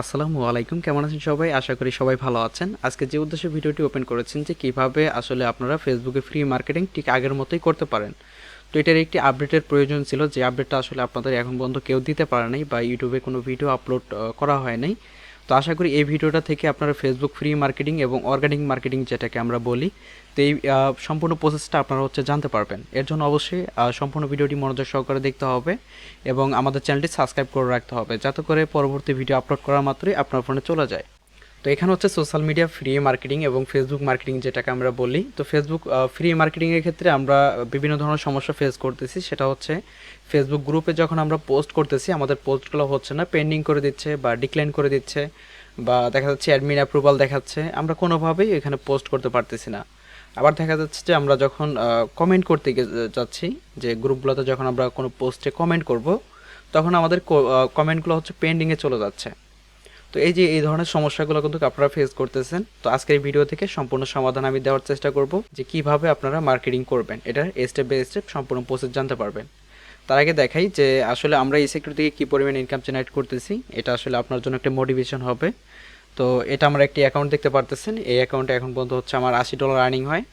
আসসালামু আলাইকুম, কেমন আছেন সবাই? আশা করি সবাই ভালো আছেন। আজকে যে উদ্দেশ্যে ভিডিওটি ওপেন করেছেন যে কীভাবে আসলে আপনারা ফেসবুকে ফ্রি মার্কেটিং ঠিক আগের মতোই করতে পারেন। তো এটার একটি আপডেটের প্রয়োজন ছিল। যে আপডেটটা আসলে আপনাদের এখন পর্যন্ত কেউ দিতে পারে নাই বা ইউটিউবে কোনো ভিডিও আপলোড করা হয় নাই। তো আশা করি এই ভিডিওটা থেকে আপনারা ফেসবুক ফ্রি মার্কেটিং এবং অর্গানিক মার্কেটিং যেটাকে আমরা বলি, তো এই সম্পূর্ণ প্রসেসটা আপনারা হচ্ছে জানতে পারবেন। এর জন্য অবশ্যই সম্পূর্ণ ভিডিওটি মনোযোগ সহকারে দেখতে হবে এবং আমাদের চ্যানেলটি সাবস্ক্রাইব করে রাখতে হবে, যাতে করে পরবর্তী ভিডিও আপলোড করার মাত্রই আপনার ফোনে চলে যায়। তো এখানে হচ্ছে সোশ্যাল মিডিয়া ফ্রি মার্কেটিং এবং ফেসবুক মার্কেটিং যেটাকে আমরা বলি। তো ফেসবুক ফ্রি মার্কেটিংয়ের ক্ষেত্রে আমরা বিভিন্ন ধরনের সমস্যা ফেস করতেছি। সেটা হচ্ছে ফেসবুক গ্রুপে যখন আমরা পোস্ট করতেছি, আমাদের পোস্টগুলো হচ্ছে না পেন্ডিং করে দিচ্ছে বা ডিক্লাইন করে দিচ্ছে বা দেখা যাচ্ছে অ্যাডমিন অ্যাপ্রুভাল দেখাচ্ছে। আমরা কোনোভাবেই এখানে পোস্ট করতে পারতেছি না। আবার দেখা যাচ্ছে যে আমরা যখন কমেন্ট করতে যাচ্ছি, যে গ্রুপগুলোতে যখন আমরা কোনো পোস্টে কমেন্ট করব, তখন আমাদের কমেন্টগুলো হচ্ছে পেন্ডিংয়ে চলে যাচ্ছে। তো এই যে এই ধরনের সমস্যাগুলো কিন্তু আপনারা ফেস করতেছেন, তো আজকের ভিডিও থেকে সম্পূর্ণ সমাধান আমি দেওয়ার চেষ্টা করব যে কীভাবে আপনারা মার্কেটিং করবেন। এটার স্টেপ বাই স্টেপ সম্পূর্ণ প্রসেস জানতে পারবেন। তার আগে দেখাই যে আসলে আমরা এই সেক্টর থেকে কী পরিমাণ ইনকাম জেনারেট করতেছি, এটা আসলে আপনার জন্য একটা মোটিভেশন হবে। তো এটা আমরা একটি অ্যাকাউন্ট দেখতে পারতেছেন, এই অ্যাকাউন্টে এখন পর্যন্ত হচ্ছে আমার আশি ডলার আর্নিং হয়।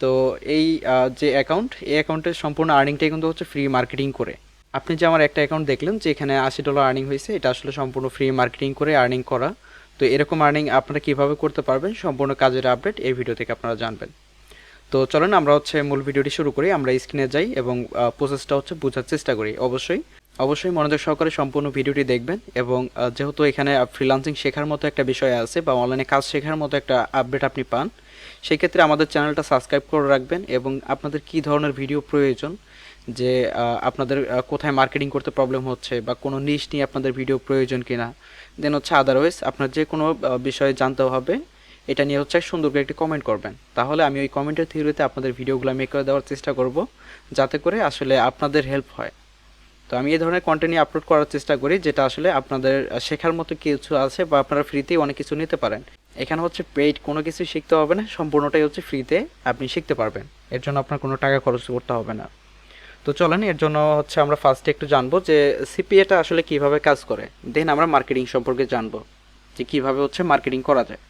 তো এই যে অ্যাকাউন্ট এই অ্যাকাউন্টের সম্পূর্ণ আর্নিংটাই কিন্তু হচ্ছে ফ্রি মার্কেটিং করে। আপনি যে আমার একটা অ্যাকাউন্ট দেখলেন যে এখানে আশি ডলার আর্নিং হয়েছে, এটা আসলে সম্পূর্ণ ফ্রি মার্কেটিং করে আর্নিং করা। তো এরকম আর্নিং আপনারা কীভাবে করতে পারবেন সম্পূর্ণ কাজের আপডেট এই ভিডিও থেকে আপনারা জানবেন। তো চলেন আমরা হচ্ছে মূল ভিডিওটি শুরু করি, আমরা স্ক্রিনে যাই এবং প্রসেসটা হচ্ছে বোঝার চেষ্টা করি। অবশ্যই অবশ্যই মনোযোগ সহকারে সম্পূর্ণ ভিডিওটি দেখবেন এবং যেহেতু এখানে ফ্রিলান্সিং শেখার মতো একটা বিষয় আছে বা অনলাইনে কাজ শেখার মতো একটা আপডেট আপনি পান সেই ক্ষেত্রে আমাদের চ্যানেলটা সাবস্ক্রাইব করে রাখবেন এবং আপনাদের কি ধরনের ভিডিও প্রয়োজন যে আপনাদের কোথায় মার্কেটিং করতে প্রবলেম হচ্ছে বা কোনো নিশ নিয়ে আপনাদের ভিডিও প্রয়োজন কিনা। দেন হচ্ছে আদারওয়াইজ আপনার যে কোনো বিষয়ে জানতে হবে। এটা নিয়ে হচ্ছে সুন্দর করে একটি কমেন্ট করবেন। তাহলে আমি ওই কমেন্টের থিওরিতে আপনাদের ভিডিওগুলো মেক করে দেওয়ার চেষ্টা করব, যাতে করে আসলে আপনাদের হেল্প হয়। তো আমি এই ধরনের কন্টেন্ট নিয়ে আপলোড করার চেষ্টা করি, যেটা আসলে আপনাদের শেখার মতো কিছু আছে বা আপনারা ফ্রিতেই অনেক কিছু নিতে পারেন। এখানে হচ্ছে পেইড কোনো কিছু শিখতে হবে না, সম্পূর্ণটাই হচ্ছে ফ্রিতে আপনি শিখতে পারবেন। এর জন্য আপনার কোনো টাকা খরচ করতে হবে না। তো চলেন, এর জন্য হচ্ছে আমরা ফার্স্টে একটু জানব যে সিপিএটা আসলে কীভাবে কাজ করে। দেন আমরা মার্কেটিং সম্পর্কে জানব যে কীভাবে হচ্ছে মার্কেটিং করা যায়।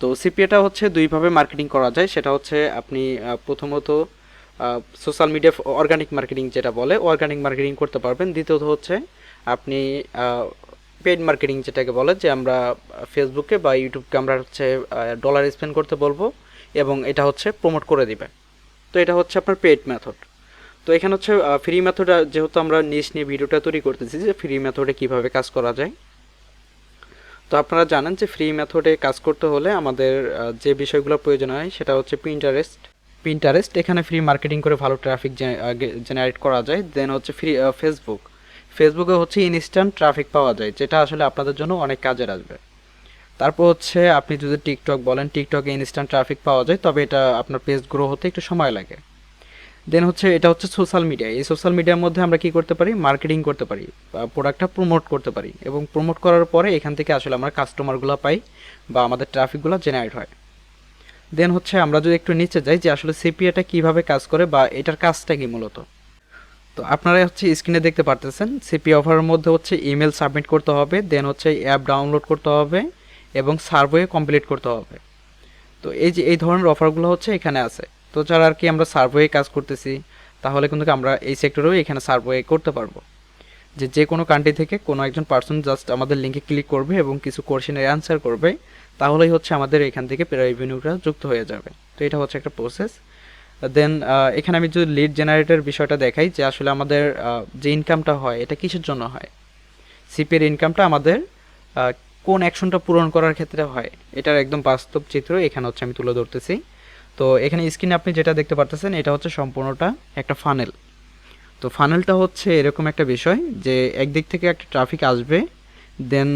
তো সিপিএটা হচ্ছে দুইভাবে মার্কেটিং করা যায়। সেটা হচ্ছে আপনি প্রথমত সোশ্যাল মিডিয়া অর্গানিক মার্কেটিং যেটা বলে অর্গানিক মার্কেটিং করতে পারবেন। দ্বিতীয়ত হচ্ছে আপনি পেড মার্কেটিং যেটাকে বলে, যে আমরা ফেসবুকে বা ইউটিউবকে আমরা হচ্ছে ডলার স্পেন্ড করতে বলব এবং এটা হচ্ছে প্রমোট করে দিবে। তো এটা হচ্ছে আপনার পেড মেথড তো এখানে হচ্ছে ফ্রি মেথড যেহেতু আমরা নিজ নিয়ে ভিডিওটা তৈরি করতেছি যে ফ্রি মেথডে কীভাবে কাজ করা যায়। তো আপনারা জানেন যে ফ্রি মেথডে কাজ করতে হলে আমাদের যে বিষয়গুলো প্রয়োজন হয় সেটা হচ্ছে প্রিন্টারেস্ট প্রিন্টারেস্ট এখানে ফ্রি মার্কেটিং করে ভালো ট্রাফিক জেনারেট করা যায়। দেন হচ্ছে ফ্রি ফেসবুক ফেসবুকে হচ্ছে ইনস্ট্যান্ট ট্রাফিক পাওয়া যায়, যেটা আসলে আপনাদের জন্য অনেক কাজের আসবে তারপর হচ্ছে আপনি যদি টিকটক বলেন টিকটকে ইনস্ট্যান্ট ট্রাফিক পাওয়া যায়, তবে এটা আপনার পেজ গ্রো হতে একটু সময় লাগে। দেন হচ্ছে এটা হচ্ছে সোশ্যাল মিডিয়া এই সোশ্যাল মিডিয়ার মধ্যে আমরা কি করতে পারি? মার্কেটিং করতে পারি প্রোডাক্টটা প্রমোট করতে পারি। এবং প্রমোট করার পরে এখান থেকে আসলে আমরা কাস্টমারগুলো পাই বা আমাদের ট্রাফিকগুলো জেনারেট হয়। দেন হচ্ছে আমরা যদি একটু নিচে যাই যে আসলে সিপিএটা কীভাবে কাজ করে বা এটার কাজটা কি মূলত? তো আপনারা হচ্ছে স্ক্রিনে দেখতে পারতেছেন। সিপি অফারের মধ্যে হচ্ছে ইমেল সাবমিট করতে হবে দেন হচ্ছে অ্যাপ ডাউনলোড করতে হবে এবং সার্ভে কমপ্লিট করতে হবে। তো এই যে এই ধরনের অফারগুলো হচ্ছে এখানে আছে। তো যারা আর কি আমরা সার্ভে কাজ করতেছি। তাহলে কিন্তু আমরা এই সেক্টরেও এখানে সার্ভে করতে পারব। যে যে কোনো কান্ট্রি থেকে কোনো একজন পার্সন জাস্ট আমাদের লিঙ্কে ক্লিক করবে এবং কিছু কোশ্চেনের অ্যান্সার করবে, তাহলেই হচ্ছে আমাদের এখান থেকে রেভিনিউটা যুক্ত হয়ে যাবে। তো এটা হচ্ছে একটা প্রসেস দেন এখানে আমি যদি লিড জেনারেটর বিষয়টা দেখাই, যে আসলে আমাদের যে ইনকামটা হয়, এটা কিসের জন্য হয়? সিপের ইনকামটা আমাদের কোন অ্যাকশনটা পূরণ করার ক্ষেত্রে হয়? এটার একদম বাস্তব চিত্র এখানে হচ্ছে আমি তুলে ধরতেছি। তো এখানে স্ক্রিনে আপনি যেটা দেখতে পারতেছেন, এটা হচ্ছে সম্পূর্ণটা একটা ফানেল তো ফানেলটা হচ্ছে এরকম একটা বিষয় যে একদিক থেকে একটা ট্রাফিক আসবে দেন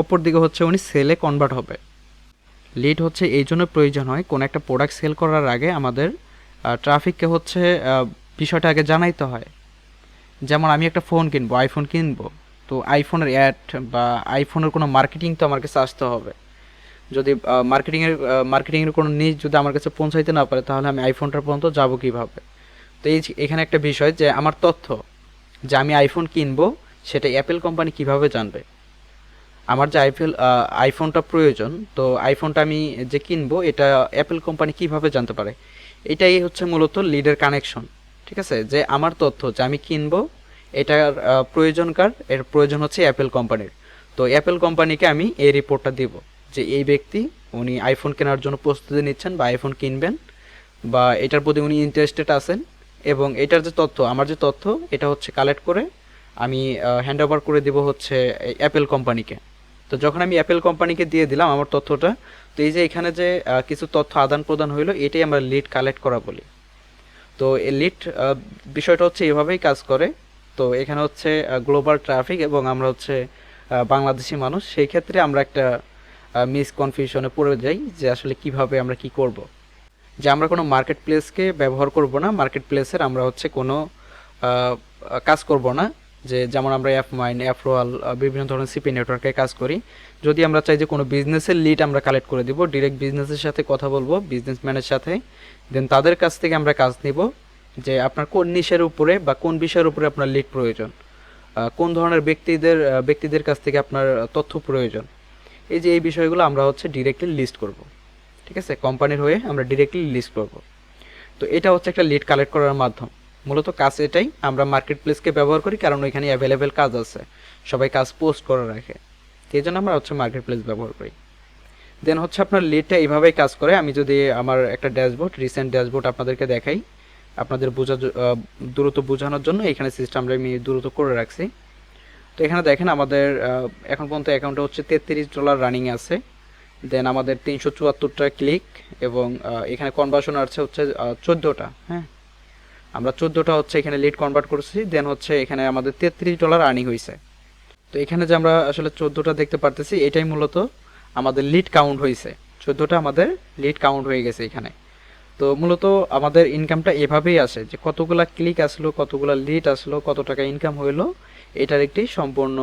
অপর দিকে হচ্ছে উনি সেলে কনভার্ট হবে। লিড হচ্ছে এই জন্য প্রয়োজন হয়, কোনো একটা প্রোডাক্ট সেল করার আগে আমাদের ট্রাফিককে হচ্ছে বিষয়টা আগে জানাইতে হয়। যেমন আমি একটা ফোন কিনবো আইফোন কিনবো, তো আইফোনের অ্যাড বা আইফোনের কোনো মার্কেটিং তো আমার কাছে আসতে হবে। যদি মার্কেটিংয়ের মার্কেটিংয়ের কোনো নিজ যদি আমার কাছে পৌঁছাইতে না পারে, তাহলে আমি আইফোনটার পর্যন্ত যাব কীভাবে? তো এই এখানে একটা বিষয় যে আমার তথ্য যে আমি আইফোন কিনবো, সেটা অ্যাপেল কোম্পানি কীভাবে জানবে? আমার যে আইফেল আইফোনটা প্রয়োজন, তো আইফোনটা আমি যে কিনবো, এটা অ্যাপেল কোম্পানি কীভাবে জানতে পারে? এটাই হচ্ছে মূলত লিডের কানেকশন ঠিক আছে? যে আমার তথ্য যে আমি কিনবো, এটার প্রয়োজনকার এর প্রয়োজন হচ্ছে অ্যাপেল কোম্পানির তো অ্যাপেল কোম্পানিকে আমি এই রিপোর্টটা দিব। যে এই ব্যক্তি, উনি আইফোন কেনার জন্য প্রস্তুতি নিচ্ছেন বা আইফোন কিনবেন বা এটার প্রতি উনি ইন্টারেস্টেড আছেন এবং এটার যে তথ্য, আমার যে তথ্য, এটা হচ্ছে কালেক্ট করে আমি হ্যান্ড ওভার করে দেবো হচ্ছে অ্যাপেল কোম্পানিকে তো যখন আমি অ্যাপেল কোম্পানিকে দিয়ে দিলাম আমার তথ্যটা, তো এই যে এখানে যে কিছু তথ্য আদান প্রদান হইল, এটাই আমরা লিড কালেক্ট করা বলি। তো এই লিড বিষয়টা হচ্ছে এভাবেই কাজ করে। তো এখানে হচ্ছে গ্লোবাল ট্রাফিক এবং আমরা হচ্ছে বাংলাদেশি মানুষ, সেই ক্ষেত্রে আমরা একটা মিস কনফিউশনে পড়ে যাই যে আসলে কীভাবে আমরা কি করব। যে আমরা কোনো মার্কেট প্লেসকে ব্যবহার করব না মার্কেট প্লেসের আমরা হচ্ছে কোনো কাজ করব না। যে যেমন আমরা অ্যাপ মাইন অ্যাপ রোয়াল বিভিন্ন ধরনের সিপি নেটওয়ার্কে কাজ করি। যদি আমরা চাই যে কোনো বিজনেসের লিড আমরা কালেক্ট করে দিব ডিরেক্ট বিজনেসের সাথে কথা বলব বিজনেসম্যানের সাথে দেন তাদের কাছ থেকে আমরা কাজ নিব যে আপনার কোন নিশের উপরে বা কোন বিষয়ের উপরে আপনার লিড প্রয়োজন। কোন ধরনের ব্যক্তিদের ব্যক্তিদের কাছ থেকে আপনার তথ্য প্রয়োজন। এই যে এই বিষয়গুলো আমরা হচ্ছে ডিরেক্টলি লিস্ট করব। ঠিক আছে? কোম্পানির হয়ে আমরা ডিরেক্টলি লিস্ট করব। তো এটা হচ্ছে একটা লিড কালেক্ট করার মাধ্যম। মূলত কাজ এটাই, আমরা মার্কেট প্লেসকে ব্যবহার করি, কারণ ওইখানে অ্যাভেলেবেল কাজ আছে। সবাই কাজ পোস্ট করে রাখে। এই জন্য আমরা হচ্ছে মার্কেট প্লেস ব্যবহার করি। দেন হচ্ছে আপনার লিডটা এইভাবেই কাজ করে। আমি যদি আমার একটা ড্যাশবোর্ড রিসেন্ট ড্যাশবোর্ড আপনাদেরকে দেখাই, আপনাদের বোঝা দ্রুত বোঝানোর জন্য এখানে সিস্টেমটা আমি দ্রুত করে রাখছি। তো এখানে দেখেন আমাদের এখন পর্যন্ত অ্যাকাউন্টে হচ্ছে তেত্রিশ ডলার রানিং আছে। দেন আমাদের তিনশো চুয়াত্তরটা ক্লিক এবং এখানে কনভার্সন আছে হচ্ছে চোদ্দোটা হ্যাঁ? আমরা চোদ্দোটা হচ্ছে এখানে লিড কনভার্ট করছি। দেন হচ্ছে এখানে আমাদের তেত্রিশ ডলার আর্নিং হয়েছে তো এখানে যে আমরা আসলে চোদ্দোটা দেখতে পারতেছি, এটাই মূলত আমাদের লিড কাউন্ট হয়েছে চোদ্দোটা আমাদের লিড কাউন্ট হয়ে গেছে এখানে। তো মূলত আমাদের ইনকামটা এভাবেই আসে যে কতগুলা ক্লিক আসলো, কতগুলা লিড আসলো, কত টাকা ইনকাম হইল এটার একটি সম্পূর্ণ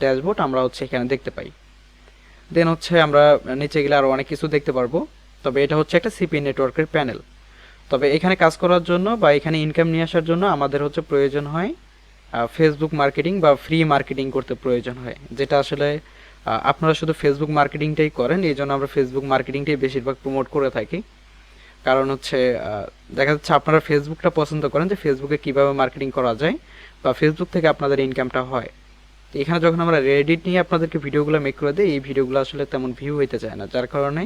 ড্যাশবোর্ড আমরা হচ্ছে এখানে দেখতে পাই। দেন হচ্ছে আমরা নিচে গেলে আরও অনেক কিছু দেখতে পারব। তবে এটা হচ্ছে একটা সিপি নেটওয়ার্কের প্যানেল তবে এখানে কাজ করার জন্য বা এখানে ইনকাম নিয়ে আসার জন্য আমাদের হচ্ছে প্রয়োজন হয় ফেসবুক মার্কেটিং বা ফ্রি মার্কেটিং করতে প্রয়োজন হয়। যেটা আসলে আপনারা শুধু ফেসবুক মার্কেটিংটাই করেন, এই জন্য আমরা ফেসবুক মার্কেটিংটাই বেশিরভাগ প্রমোট করে থাকি। কারণ হচ্ছে দেখা যাচ্ছে আপনারা ফেসবুকটা পছন্দ করেন যে ফেসবুকে কীভাবে মার্কেটিং করা যায়। বা ফেসবুক থেকে আপনাদের ইনকামটা হয়। এখানে যখন আমরা রেডিট নিয়ে আপনাদেরকে ভিডিওগুলো মেক করে দিই, এই ভিডিওগুলো আসলে তেমন ভিউ হইতে চায় না। যার কারণে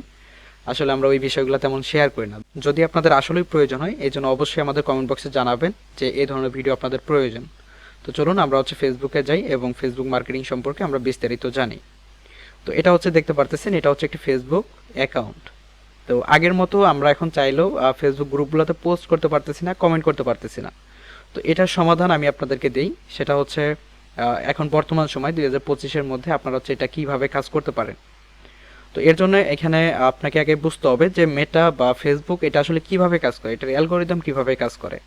আসলে আমরা ওই বিষয়গুলো তেমন শেয়ার করি না। যদি আপনাদের আসলেই প্রয়োজন হয়, এই জন্য অবশ্যই আমাদের কমেন্ট বক্সে জানাবেন যে এই ধরনের ভিডিও আপনাদের প্রয়োজন। তো চলুন, আমরা হচ্ছে ফেসবুকে যাই এবং ফেসবুক মার্কেটিং সম্পর্কে আমরা বিস্তারিত জানি। তো এটা হচ্ছে দেখতে পারতেছেন, এটা হচ্ছে একটি ফেসবুক অ্যাকাউন্ট তো আগের মতো আমরা এখন চাইলেও ফেসবুক গ্রুপগুলোতে পোস্ট করতে পারতেছি না কমেন্ট করতে পারতেছি না। তো এটার সমাধান আমি আপনাদেরকে দিই। সেটা হচ্ছে এখন বর্তমান সময়, দুই হাজার পঁচিশের মধ্যে আপনারা হচ্ছে এটা কীভাবে কাজ করতে পারেন। তো এর জন্য এখানে আপনাকে আগে বুঝতে হবে যে মেটা বা ফেসবুক এটা আসলে কীভাবে কাজ করে, এটার অ্যালগোরিদম কীভাবে কাজ করে।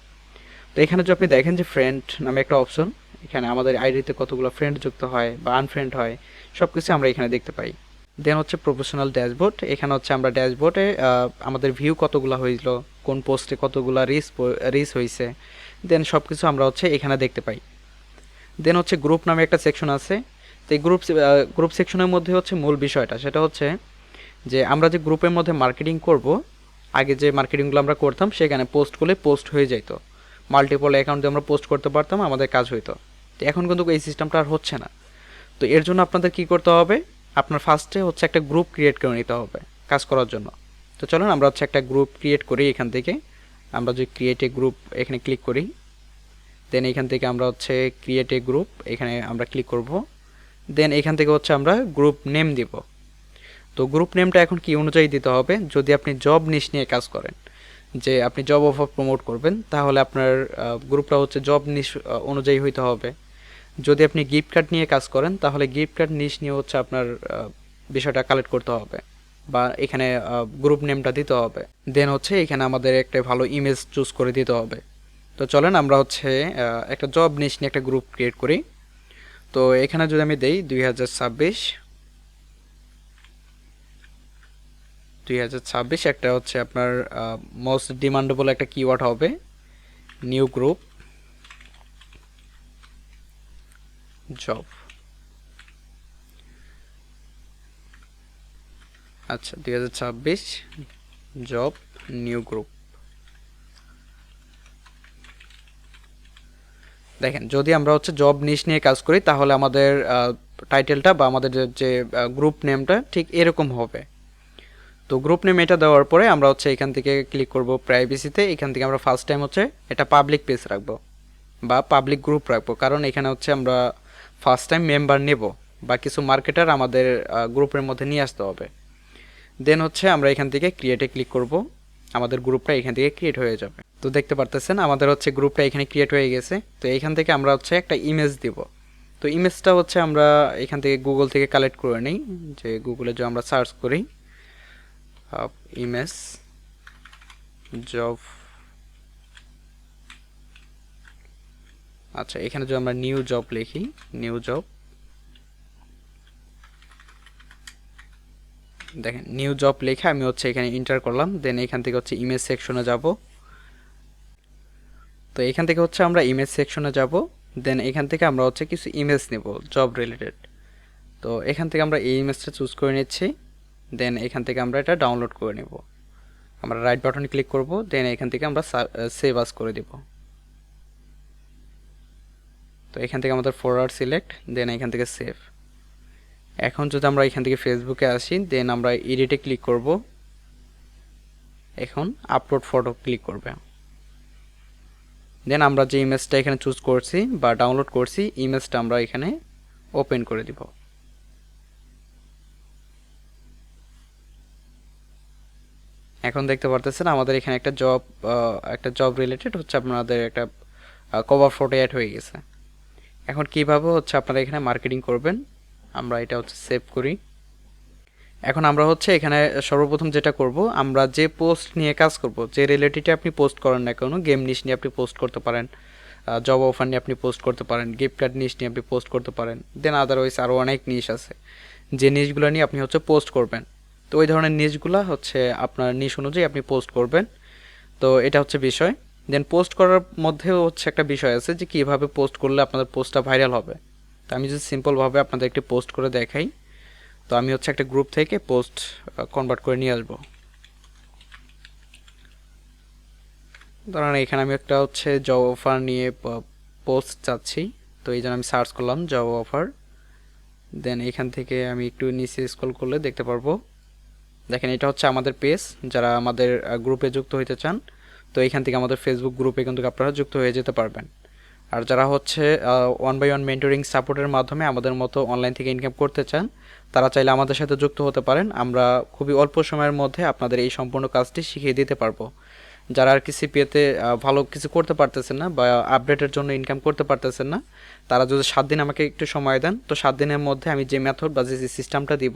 তো এখানে যদি আপনি দেখেন যে ফ্রেন্ড নামে একটা অপশন এখানে আমাদের আইডিতে কতগুলো ফ্রেন্ড যুক্ত হয় বা আনফ্রেন্ড হয় সব কিছু আমরা এখানে দেখতে পাই। দেন হচ্ছে প্রফেশনাল ড্যাশবোর্ড এখানে হচ্ছে আমরা ড্যাশবোর্ডে আমাদের ভিউ কতগুলো হয়েছিল কোন পোস্টে কতগুলো রিস রিস হয়েছে দেন সব কিছু আমরা হচ্ছে এখানে দেখতে পাই। দেন হচ্ছে গ্রুপ নামে একটা সেকশন আছে। তো এই গ্রুপ গ্রুপ সেকশনের মধ্যে হচ্ছে মূল বিষয়টা। সেটা হচ্ছে যে আমরা যে গ্রুপের মধ্যে মার্কেটিং করব, আগে যে মার্কেটিংগুলো আমরা করতাম, সেখানে পোস্ট করলে পোস্ট হয়ে যেত মাল্টিপল অ্যাকাউন্টে আমরা পোস্ট করতে পারতাম, আমাদের কাজ হইতো। তো এখন কিন্তু এই সিস্টেমটা আর হচ্ছে না। তো এর জন্য আপনাদের কি করতে হবে? আপনার ফার্স্টে হচ্ছে একটা গ্রুপ ক্রিয়েট করে নিতে হবে কাজ করার জন্য। তো চলুন আমরা হচ্ছে একটা গ্রুপ ক্রিয়েট করি এখান থেকে। আমরা যদি ক্রিয়েট এ গ্রুপ এখানে ক্লিক করি দেন এখান থেকে আমরা হচ্ছে ক্রিয়েট এ গ্রুপ এখানে আমরা ক্লিক করব দেন এখান থেকে হচ্ছে আমরা গ্রুপ নেম দিব। তো গ্রুপ নেমটা এখন কি অনুযায়ী দিতে হবে? যদি আপনি জব নিশ নিয়ে কাজ করেন, যে আপনি জব অফার প্রমোট করবেন, তাহলে আপনার গ্রুপটা হচ্ছে জব নিশ অনুযায়ী হইতে হবে। যদি আপনি গিফট কার্ড নিয়ে কাজ করেন, তাহলে গিফট কার্ড নিশ নিয়ে হচ্ছে আপনার বিষয়টা কালেক্ট করতে হবে। বা এখানে গ্রুপ নেমটা দিতে হবে। দেন হচ্ছে এখানে আমাদের একটা ভালো ইমেজ চুজ করে দিতে হবে। তো চলেন আমরা হচ্ছে একটা জব নিশ নিয়ে একটা গ্রুপ ক্রিয়েট করি। তো এখানে যদি আমি দেই দুই হাজার ছাব্বিশ, দুই হাজার ছাব্বিশ একটা হচ্ছে আপনার মোস্ট ডিমান্ডেবল একটা কিওয়ার্ড হবে। নিউ গ্রুপ জব আচ্ছা দুই হাজার ছাব্বিশ জব, নিউ গ্রুপ। দেখেন, যদি আমরা হচ্ছে জব নিশ নিয়ে কাজ করি, তাহলে আমাদের টাইটেলটা বা আমাদের যে গ্রুপ নেমটা ঠিক এরকম হবে। তো গ্রুপ নেম এটা দেওয়ার পরে আমরা হচ্ছে এখান থেকে ক্লিক করব প্রাইভেসিতে। এখান থেকে আমরা ফার্স্ট টাইম হচ্ছে এটা পাবলিক পেজ রাখব বা পাবলিক গ্রুপ রাখব। কারণ এখানে হচ্ছে আমরা ফার্স্ট টাইম মেম্বার নেব বা কিছু মার্কেটার আমাদের গ্রুপের মধ্যে নিয়ে আসতে হবে। দেন হচ্ছে আমরা এখান থেকে ক্রিয়েটে ক্লিক করব। আমাদের গ্রুপটা এখান থেকে ক্রিয়েট হয়ে যাবে। তো দেখতে পারতেছেন, আমাদের হচ্ছে গ্রুপটা এখানে ক্রিয়েট হয়ে গেছে। তো এখান থেকে আমরা হচ্ছে একটা ইমেজ দিব। তো ইমেজটা হচ্ছে আমরা এখান থেকে গুগল থেকে কালেক্ট করে নিই। যে গুগলে যে আমরা সার্চ করি ইমেজ জব আচ্ছা এখানে যদি আমরা নিউ জব লিখি নিউ জব দেখেন নিউ জব লেখা, আমি হচ্ছে এখানে ইন্টার করলাম দেন এখান থেকে হচ্ছে ইমেজ সেকশনে যাব। তো এখান থেকে হচ্ছে আমরা ইমেজ সেকশনে যাব দেন এখান থেকে আমরা হচ্ছে কিছু ইমেজ নেব জব রিলেটেড তো এখান থেকে আমরা এই ইমেজটা চুজ করে নিচ্ছি দেন এখান থেকে আমরা এটা ডাউনলোড করে নেব। আমরা রাইট বাটনে ক্লিক করব দেন এখান থেকে আমরা সেভ আস করে দেব। তো এখান থেকে আমাদের ফরওয়ার্ড সিলেক্ট দেন এখান থেকে সেভ এখন যদি আমরা এখান থেকে ফেসবুকে আসি দেন আমরা এডিটে ক্লিক করব। এখন আপলোড ফটো ক্লিক করবে। দেন আমরা যে ইমেজটা এখানে চুজ করছি বা ডাউনলোড করছি ইমেজটা আমরা এখানে ওপেন করে দিব। এখন দেখতে পারতেছেন, আমাদের এখানে একটা জব একটা জব রিলেটেড হচ্ছে আপনাদের একটা কভার ফটো অ্যাড হয়ে গেছে। এখন কীভাবে হচ্ছে আপনারা এখানে মার্কেটিং করবেন? আমরা এটা হচ্ছে সেভ করি। এখন আমরা হচ্ছে এখানে সর্বপ্রথম যেটা করব, আমরা যে পোস্ট নিয়ে কাজ করব, যে রিলেটেডে আপনি পোস্ট করেন না কেন গেম নিশ নিয়ে আপনি পোস্ট করতে পারেন জব অফার নিয়ে আপনি পোস্ট করতে পারেন গিফট কার্ড নিশ নিয়ে আপনি পোস্ট করতে পারেন দেন আদারওয়াইজ আরও অনেক নিশ আছে। যে নিশগুলো নিয়ে আপনি হচ্ছে পোস্ট করবেন। তো ওই ধরনের নিশগুলো হচ্ছে আপনার নিশ অনুযায়ী আপনি পোস্ট করবেন। তো এটা হচ্ছে বিষয়। দেন পোস্ট করার মধ্যেও হচ্ছে একটা বিষয় আছে যে কীভাবে পোস্ট করলে আপনাদের পোস্টটা ভাইরাল হবে। আমি যদি সিম্পলভাবে আপনাদের একটি পোস্ট করে দেখাই। তো আমি হচ্ছে একটা গ্রুপ থেকে পোস্ট কনভার্ট করে নিয়ে আসব। ধরেন এখানে আমি একটা হচ্ছে জব অফার নিয়ে পোস্ট চাচ্ছি। তো এই জন্য আমি সার্চ করলাম জব অফার দেন এখান থেকে আমি একটু নিচে স্কল করলে দেখতে পারব। দেখেন এটা হচ্ছে আমাদের পেজ যারা আমাদের গ্রুপে যুক্ত হইতে চান। তো এখান থেকে আমাদের ফেসবুক গ্রুপে কিন্তু আপনারা যুক্ত হয়ে যেতে পারবেন। আর যারা হচ্ছে ওয়ান বাই ওয়ান মেন্টরিং সাপোর্টের মাধ্যমে আমাদের মতো অনলাইন থেকে ইনকাম করতে চান, তারা চাইলে আমাদের সাথে যুক্ত হতে পারেন। আমরা খুবই অল্প সময়ের মধ্যে আপনাদের এই সম্পূর্ণ কাজটি শিখিয়ে দিতে পারব। যারা আর কি সিপিএতে ভালো কিছু করতে পারতেছেন না বা আপডেটের জন্য ইনকাম করতে পারতেছেন না, তারা যদি সাত দিন আমাকে একটু সময় দেন, তো সাত দিনের মধ্যে আমি যে মেথড বা যে সিস্টেমটা দিব,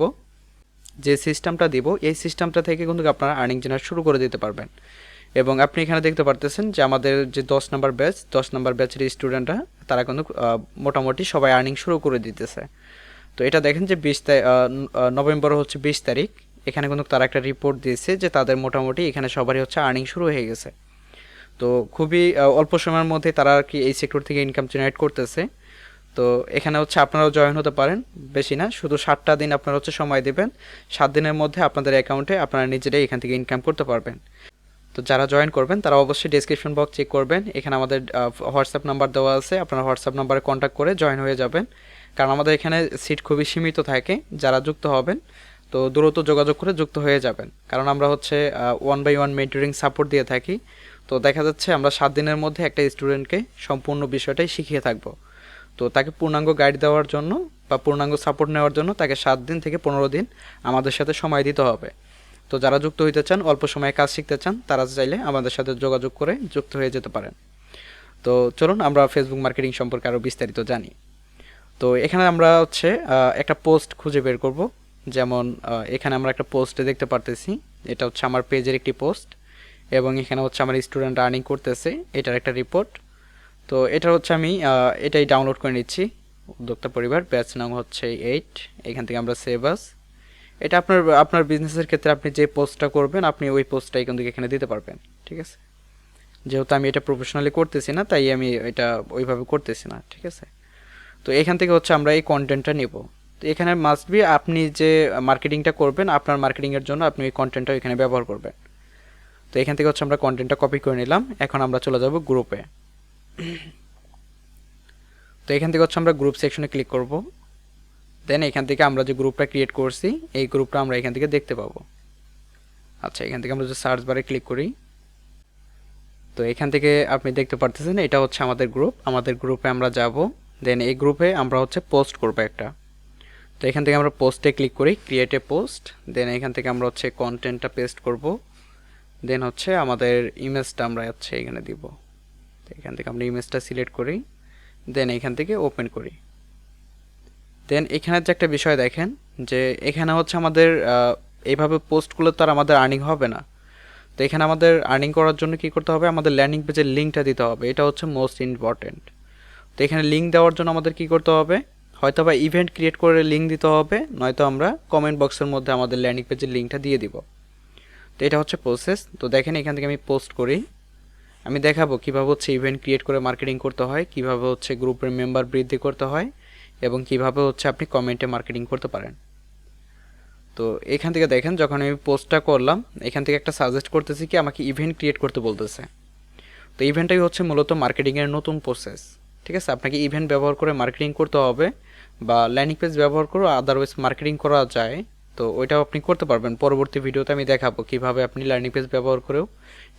যে সিস্টেমটা দিব, এই সিস্টেমটা থেকে কিন্তু আপনারা আর্নিং জেনারেট শুরু করে দিতে পারবেন। এবং আপনি এখানে দেখতে পারতেছেন যে আমাদের যে দশ নম্বর ব্যাচ, দশ নম্বর ব্যাচের স্টুডেন্টরা, তারা কিন্তু মোটামুটি সবাই আর্নিং শুরু করে দিতেছে। তো এটা দেখেন যে বিশ নভেম্বর হচ্ছে বিশ তারিখ। এখানে কিন্তু তারা একটা রিপোর্ট দিয়েছে যে তাদের মোটামুটি এখানে সবারই হচ্ছে আর্নিং শুরু হয়ে গেছে। তো খুবই অল্প সময়ের মধ্যে তারা আর কি এই সেক্টর থেকে ইনকাম জেনারেট করতেছে। তো এখানে হচ্ছে আপনারাও জয়েন হতে পারেন, বেশি না, শুধু সাতটা দিন আপনারা হচ্ছে সময় দেবেন। সাত দিনের মধ্যে আপনাদের অ্যাকাউন্টে আপনারা নিজেরাই এখান থেকে ইনকাম করতে পারবেন। তো যারা জয়েন করবেন, তারা অবশ্যই ডিসক্রিপশন বক্স চেক করবেন। এখানে আমাদের হোয়াটসঅ্যাপ নাম্বার দেওয়া আছে। আপনারা হোয়াটসঅ্যাপ নাম্বারে কন্ট্যাক্ট করে জয়েন হয়ে যাবেন। কারণ আমাদের এখানে সিট খুবই সীমিত থাকে, যারা যুক্ত হবেন, তো দ্রুত যোগাযোগ করে যুক্ত হয়ে যাবেন। কারণ আমরা হচ্ছে one by one mentoring support দিয়ে থাকি। তো দেখা যাচ্ছে আমরা সাত দিনের মধ্যে একটা স্টুডেন্টকে সম্পূর্ণ বিষয়টাই শিখিয়ে থাকব। তো তাকে পূর্ণাঙ্গ গাইড দেওয়ার জন্য বা পূর্ণাঙ্গ সাপোর্ট নেওয়ার জন্য তাকে সাত দিন থেকে পনেরো দিন আমাদের সাথে সময় দিতে হবে। তো যারা যুক্ত হইতে চান, অল্প সময়ে কাজ শিখতে চান, তারা চাইলে আমাদের সাথে যোগাযোগ করে যুক্ত হয়ে যেতে পারেন। তো চলুন আমরা ফেসবুক মার্কেটিং সম্পর্কে আরও বিস্তারিত জানি। তো এখানে আমরা হচ্ছে একটা পোস্ট খুঁজে বের করব। যেমন এখানে আমরা একটা পোস্টে দেখতে পারতেছি। এটা হচ্ছে আমার পেজের একটি পোস্ট এবং এখানে হচ্ছে আমার স্টুডেন্ট আর্নিং করতেছে, এটার একটা রিপোর্ট তো এটা হচ্ছে আমি এটাই ডাউনলোড করে নিচ্ছি। উদ্যোক্তা পরিবার ব্যাচ নাম হচ্ছে এইট এখান থেকে আমরা সেভাস এটা আপনার আপনার বিজনেসের ক্ষেত্রে আপনি যে পোস্টটা করবেন, আপনি ওই পোস্টটাই কিন্তু এখানে দিতে পারবেন, ঠিক আছে? যেহেতু আমি এটা প্রফেশনালি করতেছি না, তাই আমি এটা ওইভাবে করতেছি না, ঠিক আছে? তো এখান থেকে হচ্ছে আমরা এই কন্টেন্টটা নেব। তো এখানে মাস্ট বি আপনি যে মার্কেটিংটা করবেন, আপনার মার্কেটিংয়ের জন্য আপনি ওই কন্টেন্টটা এখানে ব্যবহার করবেন। তো এখান থেকে হচ্ছে আমরা কন্টেন্টটা কপি করে নিলাম, এখন আমরা চলে যাব গ্রুপে তো এখান থেকে হচ্ছে আমরা গ্রুপ সেকশনে ক্লিক করব। দেন এখান থেকে আমরা যে গ্রুপটা ক্রিয়েট করছি, এই গ্রুপটা আমরা এখান থেকে দেখতে পাবো। আচ্ছা এখান থেকে আমরা যে সার্চ বারে ক্লিক করি। তো এখান থেকে আপনি দেখতে পারতেছেন, এটা হচ্ছে আমাদের গ্রুপ আমাদের গ্রুপে আমরা যাব। দেন এই গ্রুপে আমরা হচ্ছে পোস্ট করব একটা। তো এখান থেকে আমরা পোস্টে ক্লিক করি ক্রিয়েট এ পোস্ট দেন এখান থেকে আমরা হচ্ছে কন্টেন্টটা পেস্ট করব। দেন হচ্ছে আমাদের ইমেজটা আমরা হচ্ছে এখানে দিব। তো এখান থেকে আমরা ইমেজটা সিলেক্ট করি। দেন এখান থেকে ওপেন করি। দেন এখানে যে একটা বিষয় দেখেন, যে এখানে হচ্ছে আমাদের এইভাবে পোস্টগুলো তো আর আমাদের আর্নিং হবে না। তো এখানে আমাদের আর্নিং করার জন্য কি করতে হবে? আমাদের ল্যান্ডিং পেজের লিঙ্কটা দিতে হবে। এটা হচ্ছে মোস্ট ইম্পর্টেন্ট তো এখানে লিঙ্ক দেওয়ার জন্য আমাদের কি করতে হবে? হয়তো বা ইভেন্ট ক্রিয়েট করে লিঙ্ক দিতে হবে, নয়তো আমরা কমেন্ট বক্সের মধ্যে আমাদের ল্যান্ডিং পেজের লিঙ্কটা দিয়ে দিব। তো এটা হচ্ছে প্রসেস তো দেখেন এখান থেকে আমি পোস্ট করি। আমি দেখাবো কীভাবে হচ্ছে ইভেন্ট ক্রিয়েট করে মার্কেটিং করতে হয়, কীভাবে হচ্ছে গ্রুপের মেম্বার বৃদ্ধি করতে হয়। এবং কীভাবে হচ্ছে আপনি কমেন্টে মার্কেটিং করতে পারেন। তো এখান থেকে দেখেন, যখন আমি পোস্টটা করলাম, এখান থেকে একটা সাজেস্ট করতেছি কি, আমাকে ইভেন্ট ক্রিয়েট করতে বলতেছে। তো ইভেন্টটাই হচ্ছে মূলত মার্কেটিংয়ের নতুন প্রসেস ঠিক আছে? আপনাকে ইভেন্ট ব্যবহার করে মার্কেটিং করতে হবে বা ল্যান্ডিং পেজ ব্যবহার করে আদারওয়াইজ মার্কেটিং করা যায়, তো ওইটাও আপনি করতে পারবেন। পরবর্তী ভিডিওতে আমি দেখাবো কীভাবে আপনি ল্যান্ডিং পেজ ব্যবহার করেও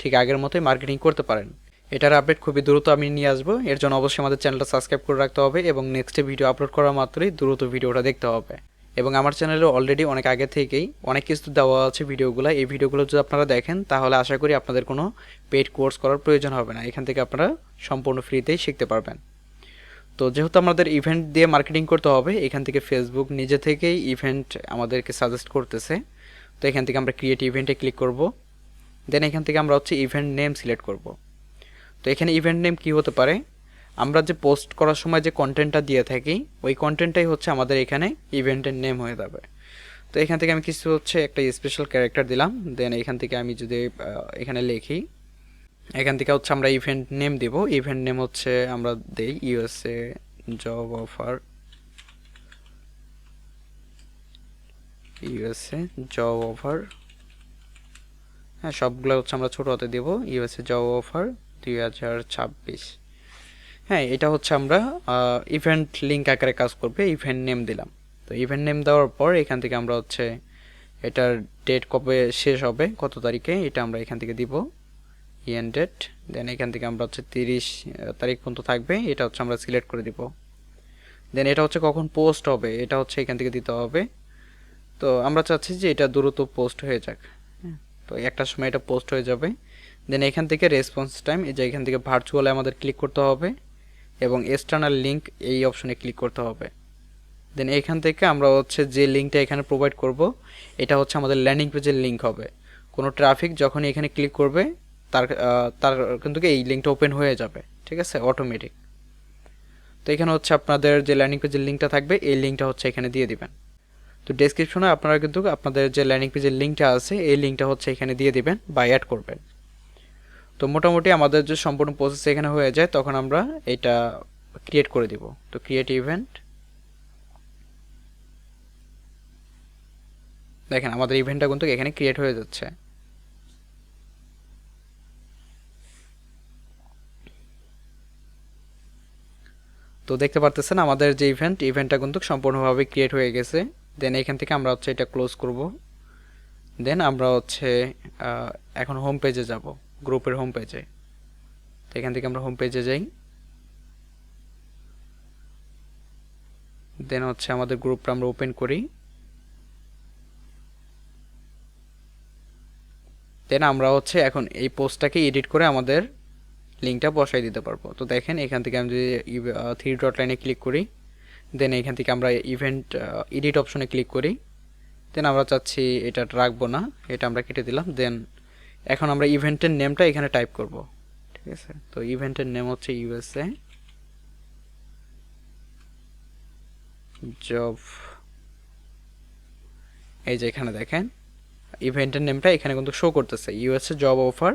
ঠিক আগের মতোই মার্কেটিং করতে পারেন। এটার আপডেট খুবই দ্রুত আমি নিয়ে আসব। এর জন্য অবশ্যই আমাদের চ্যানেলটা সাবস্ক্রাইব করে রাখতে হবে এবং নেক্সটে ভিডিও আপলোড করা মাত্রই দ্রুত ভিডিওটা দেখতে হবে। এবং আমার চ্যানেলে অলরেডি অনেক আগে থেকেই অনেক কিছু দেওয়া আছে ভিডিওগুলো এই ভিডিওগুলো যদি আপনারা দেখেন, তাহলে আশা করি আপনাদের কোনো পেড কোর্স করার প্রয়োজন হবে না। এখান থেকে আপনারা সম্পূর্ণ ফ্রিতেই শিখতে পারবেন। তো যেহেতু আমাদের ইভেন্ট দিয়ে মার্কেটিং করতে হবে, এখান থেকে ফেসবুক নিজে থেকেই ইভেন্ট আমাদেরকে সাজেস্ট করতেছে। তো এখান থেকে আমরা ক্রিয়েট ইভেন্টে ক্লিক করব। দেন এখান থেকে আমরা হচ্ছে ইভেন্ট নেম সিলেক্ট করব। তো এখানে ইভেন্ট নেম কী হতে পারে? আমরা যে পোস্ট করার সময় যে কন্টেন্টটা দিয়ে থাকি, ওই কন্টেন্টটাই হচ্ছে আমাদের এখানে ইভেন্টের নেম হয়ে যাবে। তো এখান থেকে আমি কিছু হচ্ছে একটা স্পেশাল ক্যারেক্টার দিলাম দেন এখান থেকে আমি যদি এখানে লিখি, এখান থেকে হচ্ছে আমরা ইভেন্ট নেম দিব। ইভেন্ট নেম হচ্ছে আমরা দেই USA job offer USA job offer হ্যাঁ সবগুলো হচ্ছে আমরা ছোটো হাতে দেবো। ইউএসএ জব অফার দুই হাজার ছাব্বিশ। হ্যাঁ এটা হচ্ছে আমরা ইভেন্ট লিঙ্ক আকারে কাজ করবে ইভেন্ট নেম দিলাম। তো ইভেন্ট নেম দেওয়ার পর এখান থেকে আমরা হচ্ছে এটার ডেট কবে শেষ হবে কত তারিখে এটা আমরা এখান থেকে দিব ইএন ডেট দেন এখান থেকে আমরা হচ্ছে তিরিশ তারিখ পর্যন্ত থাকবে এটা হচ্ছে আমরা সিলেক্ট করে দিব। দেন এটা হচ্ছে কখন পোস্ট হবে এটা হচ্ছে এখান থেকে দিতে হবে। তো আমরা চাচ্ছি যে এটা দ্রুত পোস্ট হয়ে যাক। হ্যাঁ, তো একটা সময় এটা পোস্ট হয়ে যাবে। দেন এখান থেকে রেসপন্স টাইম এই যে এখান থেকে ভার্চুয়ালে আমাদের ক্লিক করতে হবে এবং এক্সটার্নাল লিঙ্ক এই অপশনে ক্লিক করতে হবে। দেন এখান থেকে আমরা হচ্ছে যে লিঙ্কটা এখানে প্রোভাইড করব, এটা হচ্ছে আমাদের ল্যান্ডিং পেজের লিঙ্ক হবে। কোনো ট্রাফিক যখন এখানে ক্লিক করবে, তার তার কিন্তু এই লিঙ্কটা ওপেন হয়ে যাবে, ঠিক আছে? অটোমেটিক তো এখানে হচ্ছে আপনাদের যে ল্যান্ডিং পেজের লিঙ্কটা থাকবে, এই লিঙ্কটা হচ্ছে এখানে দিয়ে দিবেন। তো ডেসক্রিপশনে আপনারা কিন্তু আপনাদের যে ল্যান্ডিং পেজের লিঙ্কটা আছে, এই লিঙ্কটা হচ্ছে এখানে দিয়ে দিবেন বা অ্যাড করবেন। তো মোটামুটি আমাদের যে সম্পূর্ণ প্রসেস এখানে হয়ে যায়, তখন আমরা এটা ক্রিয়েট করে দিব। তো ক্রিয়েট ইভেন্ট দেখেন, আমাদের ইভেন্টটা কিন্তু এখানে ক্রিয়েট হয়ে যাচ্ছে। তো দেখতে পারতেছেন, আমাদের যে ইভেন্ট ইভেন্টটা কিন্তু সম্পূর্ণভাবে ক্রিয়েট হয়ে গেছে। দেন এখান থেকে আমরা হচ্ছে এটা ক্লোজ করব। দেন আমরা হচ্ছে এখন হোম পেজে যাব। গ্রুপের হোম পেজে তো এখান থেকে আমরা হোম পেজে যাই। দেন হচ্ছে আমাদের গ্রুপটা আমরা ওপেন করি। দেন আমরা হচ্ছে এখন এই পোস্টটাকে এডিট করে আমাদের লিঙ্কটা বসাই দিতে পারব। তো দেখেন, এখান থেকে আমি যদি থ্রি ডট লাইনে ক্লিক করি দেন এখান থেকে আমরা ইভেন্ট এডিট অপশনে ক্লিক করি। দেন আমরা চাচ্ছি এটা রাখব না, এটা আমরা কেটে দিলাম। দেন এখন আমরা ইভেন্টের নেমটা এখানে টাইপ করব। ঠিক আছে? তো ইভেন্টের নেম হচ্ছে ইউএসএ। জব। এই যে এখানে দেখেন, ইভেন্টের নেমটা এখানে কিন্তু শো করতেছে। ইউএসএ জব অফার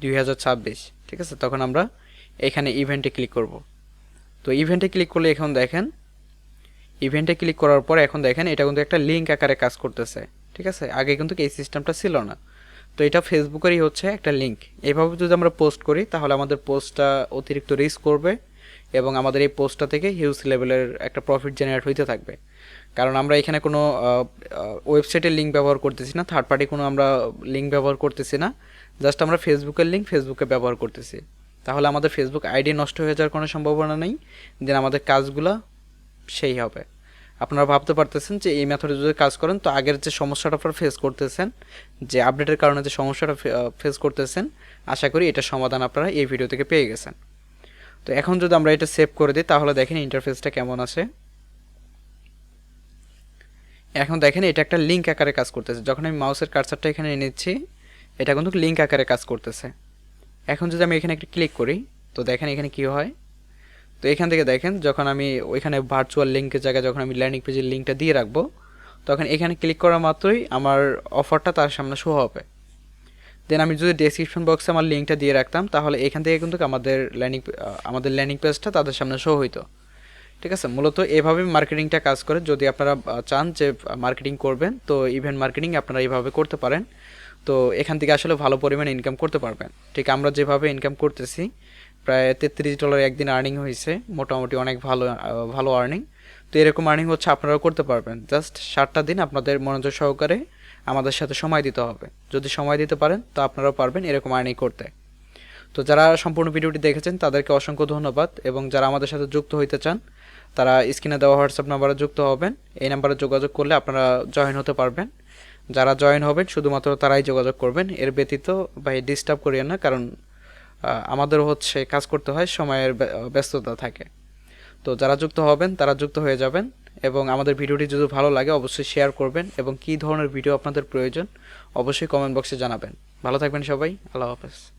দুই হাজার ছাব্বিশ। ঠিক আছে? তখন আমরা এখানে ইভেন্টে ক্লিক করব। তো ইভেন্টে ক্লিক করলে এখন দেখেন, ইভেন্টে ক্লিক করার পর এখন দেখেন এটা কিন্তু একটা লিঙ্ক আকারে কাজ করতেছে। ঠিক আছে? আগে কিন্তু এই সিস্টেমটা ছিল না। তো এটা ফেসবুকেরই হচ্ছে একটা লিঙ্ক এইভাবে যদি আমরা পোস্ট করি, তাহলে আমাদের পোস্টটা অতিরিক্ত রিস্ক করবে এবং আমাদের এই পোস্টটা থেকে হিউজ লেভেলের একটা প্রফিট জেনারেট হইতে থাকবে। কারণ আমরা এখানে কোনো ওয়েবসাইটের লিঙ্ক ব্যবহার করতেছি না থার্ড পার্টি কোনো আমরা লিঙ্ক ব্যবহার করতেছি না জাস্ট আমরা ফেসবুকের লিঙ্ক ফেসবুকে ব্যবহার করতেছি। তাহলে আমাদের ফেসবুক আইডি নষ্ট হয়ে যাওয়ার কোনো সম্ভাবনা নেই দেন আমাদের কাজগুলো সেই হবে। আপনারা ভাবতে পারতেছেন যে এই মেথডে যদি কাজ করেন, তো আগের যে সমস্যাটা আপনারা ফেস করতেছেন, যে আপডেটের কারণে যে সমস্যাটা ফেস করতেছেন, আশা করি এটার সমাধান আপনারা এই ভিডিও থেকে পেয়ে গেছেন। তো এখন যদি আমরা এটা সেভ করে দিই, তাহলে দেখেন ইন্টারফেসটা কেমন আছে। এখন দেখেন এটা একটা লিঙ্ক আকারে কাজ করতেছে। যখন আমি মাউসের কার্সারটা এখানে এনেছি এটা কিন্তু লিঙ্ক আকারে কাজ করতেছে। এখন যদি আমি এখানে একটা ক্লিক করি, তো দেখেন এখানে কি হয়? তো এখান থেকে দেখেন, যখন আমি ওইখানে ভার্চুয়াল লিঙ্কের জায়গায় যখন আমি ল্যান্ডিং পেজের লিঙ্কটা দিয়ে রাখব, তখন এখানে ক্লিক করা মাত্রই আমার অফারটা তার সামনে শো হবে। দেন আমি যদি ডেসক্রিপশন বক্সে আমার লিঙ্কটা দিয়ে রাখতাম, তাহলে এখান থেকে কিন্তু আমাদের ল্যান্ডিং আমাদের ল্যান্ডিং পেজটা তাদের সামনে শো হইতো। ঠিক আছে? মূলত এভাবে মার্কেটিংটা কাজ করে। যদি আপনারা চান যে মার্কেটিং করবেন, তো ইভেন্ট মার্কেটিং আপনারা এইভাবে করতে পারেন। তো এখান থেকে আসলে ভালো পরিমাণে ইনকাম করতে পারবেন। ঠিক আমরা যেভাবে ইনকাম করতেছি প্রায় তেত্রিশ ডলার একদিন আর্নিং হয়েছে, মোটামুটি অনেক ভালো ভালো আর্নিং তো এরকম আর্নিং হচ্ছে আপনারাও করতে পারবেন। জাস্ট সাতটা দিন আপনাদের মনোযোগ সহকারে আমাদের সাথে সময় দিতে হবে। যদি সময় দিতে পারেন, তো আপনারাও পারবেন এরকম আর্নিং করতে। তো যারা সম্পূর্ণ ভিডিওটি দেখেছেন, তাদেরকে অসংখ্য ধন্যবাদ। এবং যারা আমাদের সাথে যুক্ত হইতে চান, তারা স্ক্রিনে দেওয়া হোয়াটসঅ্যাপ নাম্বারে যুক্ত হবেন। এই নাম্বারে যোগাযোগ করলে আপনারা জয়েন হতে পারবেন। যারা জয়েন হবেন, শুধুমাত্র তারাই যোগাযোগ করবেন। এর ব্যতীত বা ডিস্টার্ব করিয়েন না, কারণ আমাদের হচ্ছে কাজ করতে হয়, সময়ের ব্যস্ততা থাকে। তো যারা যুক্ত হবেন, তারা যুক্ত হয়ে যাবেন এবং আমাদের ভিডিওটি যদি ভালো লাগে, অবশ্যই শেয়ার করবেন এবং কী ধরনের ভিডিও আপনাদের প্রয়োজন, অবশ্যই কমেন্ট বক্সে জানাবেন। ভালো থাকবেন সবাই, আল্লাহ হাফেজ।